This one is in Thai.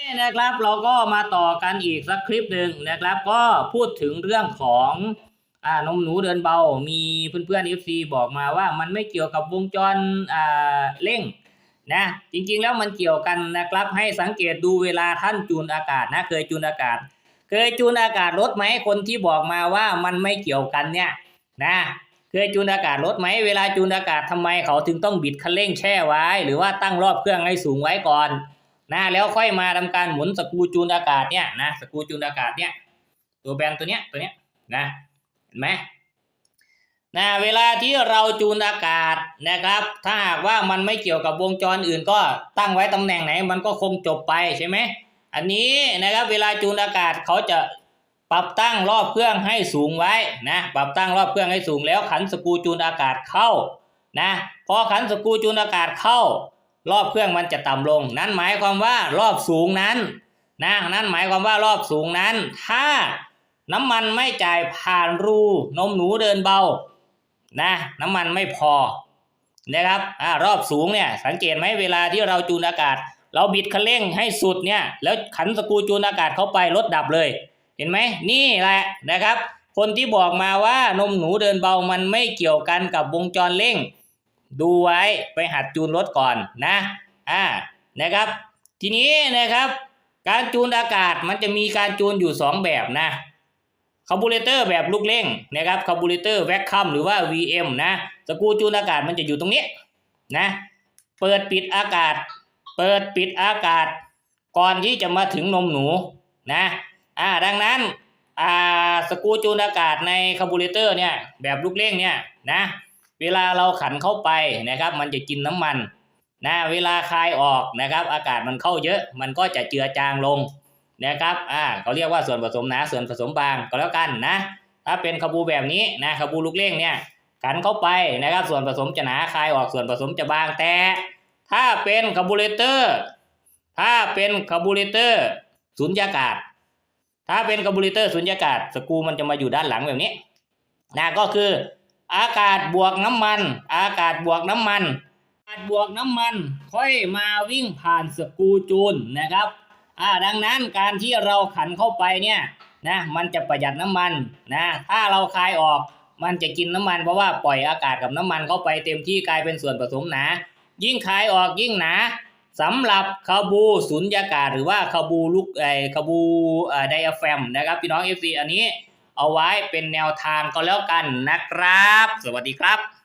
นี่นะครับเราก็มาต่อกันอีกสักคลิปหนึ่งนะครับ ก็พูดถึงเรื่องของอ่านมหนูเดินเบา มีเพื่อนๆ FC บอกมาว่ามันไม่เกี่ยวกับวงจรอ่าเร่งนะจริงๆแล้วมันเกี่ยวกันนะครับ ให้สังเกตดูเวลาท่านจูนอากาศนะเคยจูนอากาศ เคยจูนอากาศรถไหมคนที่บอกมาว่ามันไม่เกี่ยวกันเนี่ยนะเคยจูนอากาศรถไหมเวลาจูนอากาศทำไมเขาถึงต้องบิดคันเร่งแช่ไว้ หรือว่าตั้งรอบเครื่องให้สูงไว้ก่อน นะแล้วค่อยมาทำการหมุนสกูจูนอากาศเนี่ยนะสกูจูนอากาศเนี่ยตัวแบนตัวเนี้ยตัวเนี้ยนะเห็นไหมนะเวลาที่เราจูนอากาศนะครับ ถ้าหากว่ามันไม่เกี่ยวกับวงจรอื่นก็ตั้งไว้ตำแหน่งไหน มันก็คงจบไปใช่ไหมอันนี้นะครับเวลาจูนอากาศเขาจะปรับตั้งรอบเครื่องให้สูงไว้นะปรับตั้งรอบเครื่องให้สูงแล้วขันสกูจูนอากาศเข้านะพอขันสกูจูนอากาศเข้า รอบเครื่องมันจะต่ำลง นั่นหมายความว่ารอบสูงนั้นนะนั่นหมายความว่ารอบสูงนั้น ถ้าน้ำมันไม่จ่ายผ่านรูนมหนูเดินเบานะน้ำมันไม่พอนะครับอ่ารอบสูงเนี่ยสังเกตไหมเวลาที่เราจูนอากาศ เราบิดคันเร่งให้สุดเนี่ยแล้วขันสกูจูนอากาศเข้าไปรถดับเลย เห็นไหมนี่แหละนะครับ คนที่บอกมาว่านมหนูเดินเบามันไม่เกี่ยวกันกับวงจรเร่ง ดูไว้ไปหัดจูนรถก่อนนะอ่านะครับ ทีนี้นะครับ การจูนอากาศมันจะมีการจูนอยู่ 2 แบบนะคาร์บูเรเตอร์แบบลูกเร่งนะครับคาร์บูเรเตอร์แวคคัมหรือว่า VM นะสกูจูนอากาศมันจะอยู่ตรงนี้นะเปิดปิดอากาศ เปิดปิดอากาศ ก่อนที่จะมาถึงนมหนูนะอ่าดังนั้นอ่าสกูจูนอากาศในคาร์บูเรเตอร์เนี่ยแบบลูกเร่งเนี่ยนะ เวลาเราขันเข้าไปนะครับ มันจะกินน้ำมันนะเวลาคายออกนะครับ อากาศมันเข้าเยอะ มันก็จะเจือจางลงนะครับอ่าเขาเรียกว่าส่วนผสมหนาส่วนผสมบางก็แล้วกันนะ ถ้าเป็นคาบูแบบนี้นะคาบูลูกเร่งเนี่ยขันเข้าไปนะครับ ส่วนผสมจะหนาคายออกส่วนผสมจะบางแต่ ถ้าเป็นคาบูเรเตอร์ ถ้าเป็นคาบูเรเตอร์สุญญากาศ ถ้าเป็นคาบูเรเตอร์สุญญากาศสกูมันจะมาอยู่ด้านหลังแบบนี้นะก็คือ อากาศบวกน้ำมัน อากาศบวกน้ำมัน อากาศบวกน้ำมัน ค่อยมาวิ่งผ่านสกูจูนนะครับอ่าดังนั้นการที่เราขันเข้าไปเนี่ยนะมันจะประหยัดน้ำมันนะถ้าเราคายออกมันจะกินน้ำมันเพราะว่าปล่อยอากาศกับน้ำมันเข้าไปเต็มที่กลายเป็นส่วนผสมหนา ยิ่งคายออกยิ่งหนาสำหรับคาบูสุญญากาศหรือว่าคาบูลูกไอคาบูอ่อไดอะแฟมนะครับพี่น้อง FC อันนี้ เอาไว้เป็นแนวทางก็แล้วกันนะครับ สวัสดีครับ